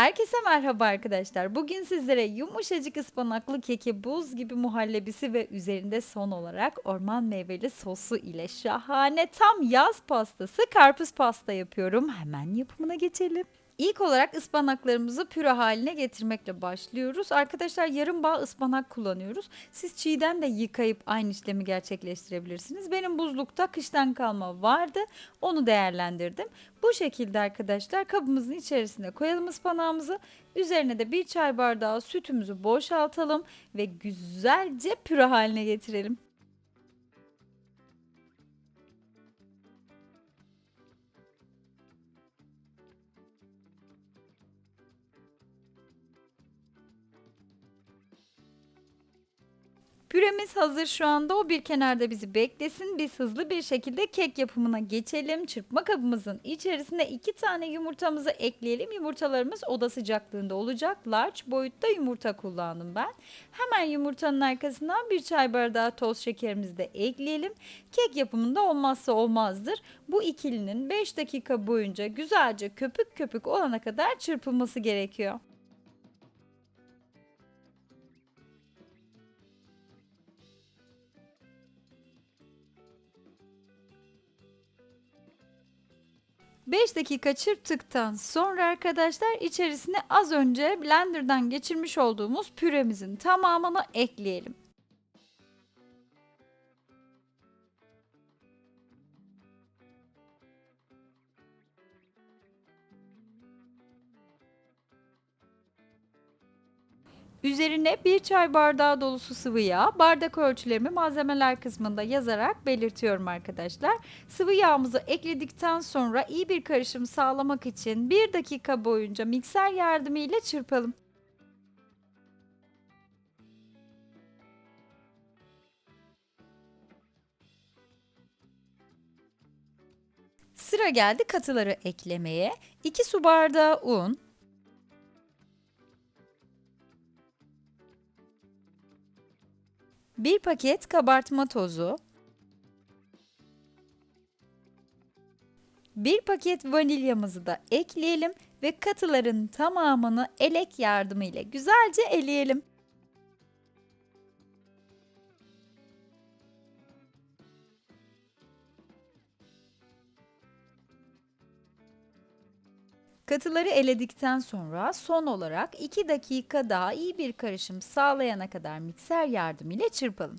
Herkese merhaba arkadaşlar. Bugün sizlere yumuşacık ıspanaklı keki, buz gibi muhallebisi ve üzerinde son olarak orman meyveli sosu ile şahane tam yaz pastası karpuz pasta yapıyorum. Hemen yapımına geçelim. İlk olarak ıspanaklarımızı püre haline getirmekle başlıyoruz. Arkadaşlar yarım bağ ıspanak kullanıyoruz. Siz çiğden de yıkayıp aynı işlemi gerçekleştirebilirsiniz. Benim buzlukta kıştan kalma vardı. Onu değerlendirdim. Bu şekilde arkadaşlar kabımızın içerisine koyalım ıspanağımızı. Üzerine de bir çay bardağı sütümüzü boşaltalım ve güzelce püre haline getirelim. Püremiz hazır şu anda o bir kenarda bizi beklesin. Biz hızlı bir şekilde kek yapımına geçelim. Çırpma kabımızın içerisine iki tane yumurtamızı ekleyelim. Yumurtalarımız oda sıcaklığında olacak. Large boyutta yumurta kullandım ben. Hemen yumurtanın arkasından bir çay bardağı toz şekerimizi de ekleyelim. Kek yapımında olmazsa olmazdır. Bu ikilinin 5 dakika boyunca güzelce köpük köpük olana kadar çırpılması gerekiyor. 5 dakika çırptıktan sonra arkadaşlar içerisine az önce blenderdan geçirmiş olduğumuz püremizin tamamını ekleyelim. Üzerine bir çay bardağı dolusu sıvı yağ, bardak ölçülerimi malzemeler kısmında yazarak belirtiyorum arkadaşlar. Sıvı yağımızı ekledikten sonra iyi bir karışım sağlamak için bir dakika boyunca mikser yardımıyla çırpalım. Sıra geldi katıları eklemeye. 2 su bardağı un, 1 paket kabartma tozu, 1 paket vanilyamızı da ekleyelim ve katıların tamamını elek yardımıyla güzelce eleyelim. Katıları eledikten sonra son olarak 2 dakika daha iyi bir karışım sağlayana kadar mikser yardımıyla çırpalım.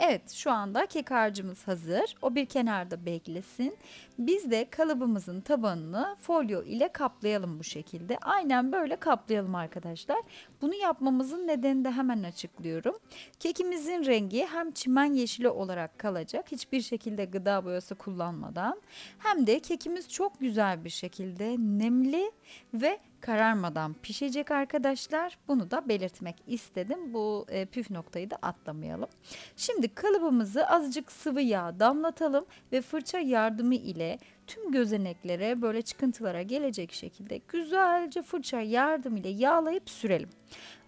Evet, şu anda kek harcımız hazır. O bir kenarda beklesin. Biz de kalıbımızın tabanını folyo ile kaplayalım bu şekilde. Aynen böyle kaplayalım arkadaşlar. Bunu yapmamızın nedenini de hemen açıklıyorum. Kekimizin rengi hem çimen yeşili olarak kalacak. Hiçbir şekilde gıda boyası kullanmadan. Hem de kekimiz çok güzel bir şekilde nemli ve kararmadan pişecek arkadaşlar. Bunu da belirtmek istedim. Bu e, püf noktayı da atlamayalım. Şimdi kalıbımızı azıcık sıvı yağ damlatalım ve fırça yardımı ile tüm gözeneklere böyle çıkıntılara gelecek şekilde güzelce fırça yardım ile yağlayıp sürelim.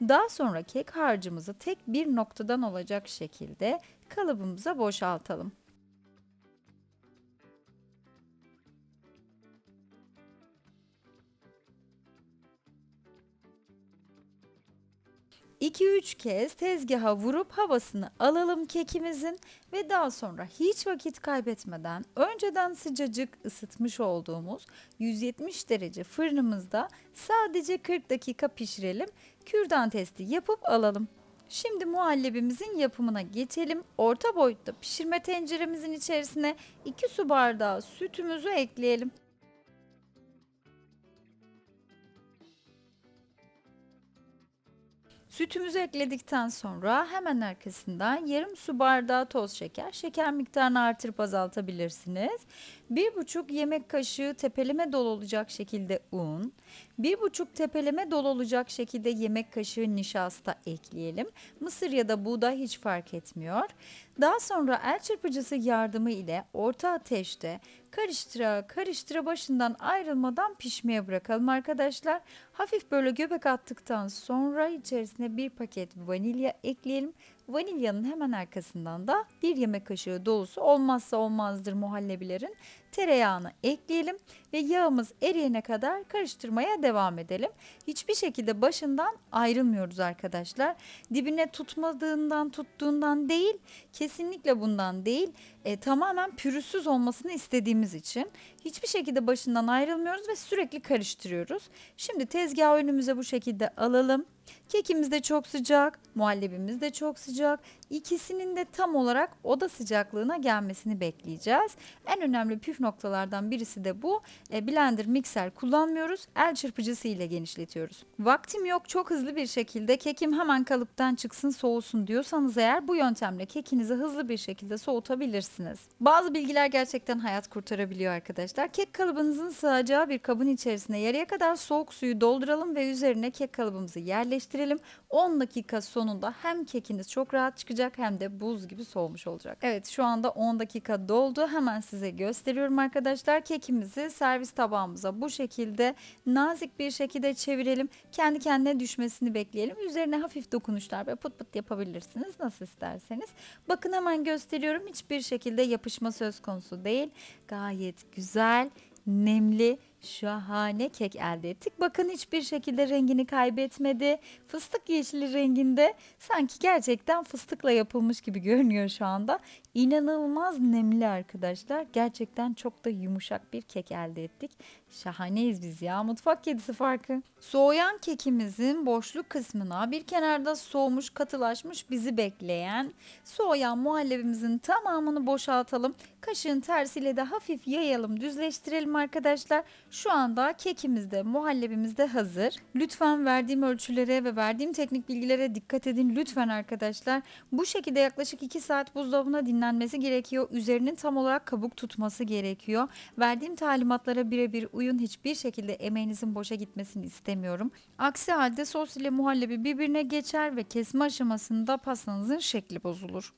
Daha sonra kek harcımızı tek bir noktadan olacak şekilde kalıbımıza boşaltalım. 2-3 kez tezgaha vurup havasını alalım kekimizin ve daha sonra hiç vakit kaybetmeden önceden sıcacık ısıtmış olduğumuz 170 derece fırınımızda sadece 40 dakika pişirelim. Kürdan testi yapıp alalım. Şimdi muhallebimizin yapımına geçelim. Orta boyutta pişirme tenceremizin içerisine 2 su bardağı sütümüzü ekleyelim. Sütümüzü ekledikten sonra hemen arkasından yarım su bardağı toz şeker. Şeker miktarını artırıp azaltabilirsiniz. Bir buçuk yemek kaşığı tepeleme dolu olacak şekilde un. Bir buçuk tepeleme dolu olacak şekilde yemek kaşığı nişasta ekleyelim. Mısır ya da buğday hiç fark etmiyor. Daha sonra el çırpıcısı yardımı ile orta ateşte karıştıra karıştıra başından ayrılmadan pişmeye bırakalım arkadaşlar. Hafif böyle göbek attıktan sonra içerisine bir paket vanilya ekleyelim Vanilyanın hemen arkasından da bir yemek kaşığı dolusu olmazsa olmazdır muhallebilerin tereyağını ekleyelim ve yağımız eriyene kadar karıştırmaya devam edelim. Hiçbir şekilde başından ayrılmıyoruz arkadaşlar. Dibine tutmadığından tuttuğundan değil kesinlikle bundan değil e, tamamen pürüzsüz olmasını istediğimiz için hiçbir şekilde başından ayrılmıyoruz ve sürekli karıştırıyoruz. Şimdi tezgahı önümüze bu şekilde alalım. Kekimiz de çok sıcak, muhallebimiz de çok sıcak. İkisinin de tam olarak oda sıcaklığına gelmesini bekleyeceğiz. En önemli püf noktalardan birisi de bu. E, blender, mikser kullanmıyoruz. El çırpıcısı ile genişletiyoruz. Vaktim yok çok hızlı bir şekilde kekim hemen kalıptan çıksın soğusun diyorsanız eğer bu yöntemle kekinizi hızlı bir şekilde soğutabilirsiniz. Bazı bilgiler gerçekten hayat kurtarabiliyor arkadaşlar. Kek kalıbınızın sığacağı bir kabın içerisine yarıya kadar soğuk suyu dolduralım ve üzerine kek kalıbımızı yerleştirelim. 10 dakika sonunda hem kekiniz çok rahat çıkacak hem de buz gibi soğumuş olacak. Evet şu anda 10 dakika doldu. Hemen size gösteriyorum arkadaşlar. Kekimizi servis tabağımıza bu şekilde nazik bir şekilde çevirelim. Kendi kendine düşmesini bekleyelim. Üzerine hafif dokunuşlar ve pıt pıt yapabilirsiniz nasıl isterseniz. Bakın hemen gösteriyorum. Hiçbir şekilde yapışma söz konusu değil. Gayet güzel, nemli şahane kek elde ettik. Bakın hiçbir şekilde rengini kaybetmedi. Fıstık yeşili renginde sanki gerçekten fıstıkla yapılmış gibi görünüyor şu anda. İnanılmaz nemli arkadaşlar. Gerçekten çok da yumuşak bir kek elde ettik. Şahaneyiz biz ya. Mutfak kedisi farkı. Soğuyan kekimizin boşluk kısmına bir kenarda soğumuş, katılaşmış bizi bekleyen soğuyan muhallebimizin tamamını boşaltalım. Kaşığın tersiyle de hafif yayalım, düzleştirelim arkadaşlar. Şu anda kekimiz de muhallebimiz de hazır. Lütfen verdiğim ölçülere ve verdiğim teknik bilgilere dikkat edin lütfen arkadaşlar. Bu şekilde yaklaşık 2 saat buzdolabına dinlenmesi gerekiyor. Üzerinin tam olarak kabuk tutması gerekiyor. Verdiğim talimatlara birebir uyun. Hiçbir şekilde emeğinizin boşa gitmesini istemiyorum. Aksi halde sos ile muhallebi birbirine geçer ve kesme aşamasında pastanızın şekli bozulur.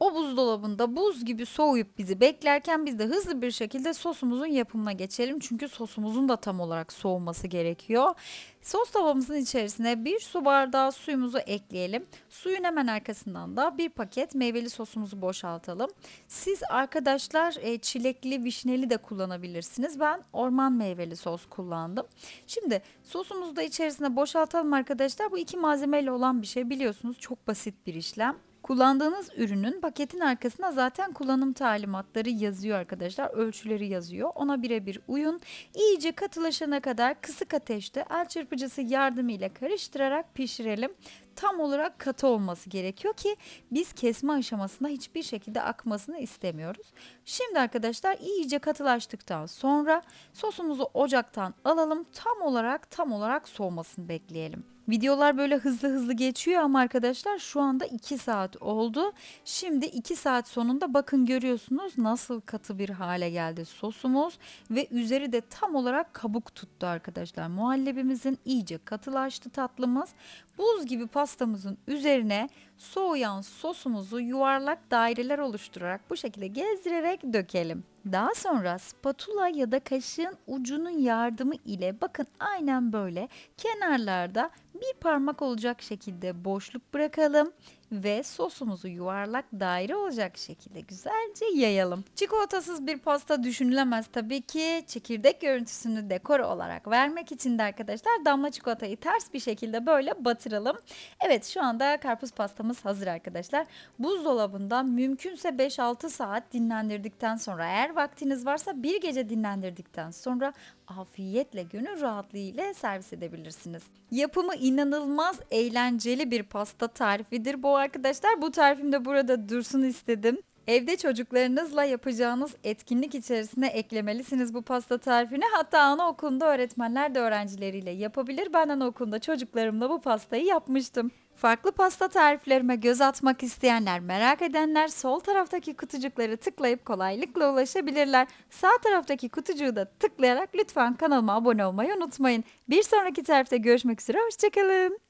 O buzdolabında buz gibi soğuyup bizi beklerken biz de hızlı bir şekilde sosumuzun yapımına geçelim. Çünkü sosumuzun da tam olarak soğuması gerekiyor. Sos tavamızın içerisine bir su bardağı suyumuzu ekleyelim. Suyun hemen arkasından da bir paket meyveli sosumuzu boşaltalım. Siz arkadaşlar e, çilekli, vişneli de kullanabilirsiniz. Ben orman meyveli sos kullandım. Şimdi sosumuzu da içerisine boşaltalım arkadaşlar. Bu iki malzemeyle olan bir şey biliyorsunuz. Çok basit bir işlem. Kullandığınız ürünün paketin arkasında zaten kullanım talimatları yazıyor arkadaşlar. Ölçüleri yazıyor. Ona birebir uyun. İyice katılaşana kadar kısık ateşte el çırpıcısı yardımıyla karıştırarak pişirelim tam olarak katı olması gerekiyor ki biz kesme aşamasında hiçbir şekilde akmasını istemiyoruz. Şimdi arkadaşlar iyice katılaştıktan sonra sosumuzu ocaktan alalım. Tam olarak tam olarak soğumasını bekleyelim. Videolar böyle hızlı hızlı geçiyor ama arkadaşlar şu anda 2 saat oldu. Şimdi 2 saat sonunda bakın görüyorsunuz nasıl katı bir hale geldi sosumuz ve üzeri de tam olarak kabuk tuttu arkadaşlar. Muhallebimizin iyice katılaştı tatlımız. Buz gibi pastamızın üzerine soğuyan sosumuzu yuvarlak daireler oluşturarak bu şekilde gezdirerek dökelim. Daha sonra spatula ya da kaşığın ucunun yardımı ile bakın aynen böyle kenarlarda bir parmak olacak şekilde boşluk bırakalım ve sosumuzu yuvarlak daire olacak şekilde güzelce yayalım. Çikolatasız bir pasta düşünülemez tabii ki. Çekirdek görüntüsünü dekor olarak vermek için de arkadaşlar damla çikolatayı ters bir şekilde böyle batıralım. Evet şu anda karpuz pastamız hazır arkadaşlar. Buzdolabında mümkünse 5-6 saat dinlendirdikten sonra eğer vaktiniz varsa bir gece dinlendirdikten sonra afiyetle gönül rahatlığı ile servis edebilirsiniz. Yapımı inanılmaz eğlenceli bir pasta tarifidir bu arkadaşlar. Bu tarifim de burada dursun istedim. Evde çocuklarınızla yapacağınız etkinlik içerisine eklemelisiniz bu pasta tarifini. Hatta anaokulunda öğretmenler de öğrencileriyle yapabilir. Ben anaokulunda çocuklarımla bu pastayı yapmıştım. Farklı pasta tariflerime göz atmak isteyenler, merak edenler sol taraftaki kutucukları tıklayıp kolaylıkla ulaşabilirler. Sağ taraftaki kutucuğu da tıklayarak lütfen kanalıma abone olmayı unutmayın. Bir sonraki tarifte görüşmek üzere, hoşçakalın.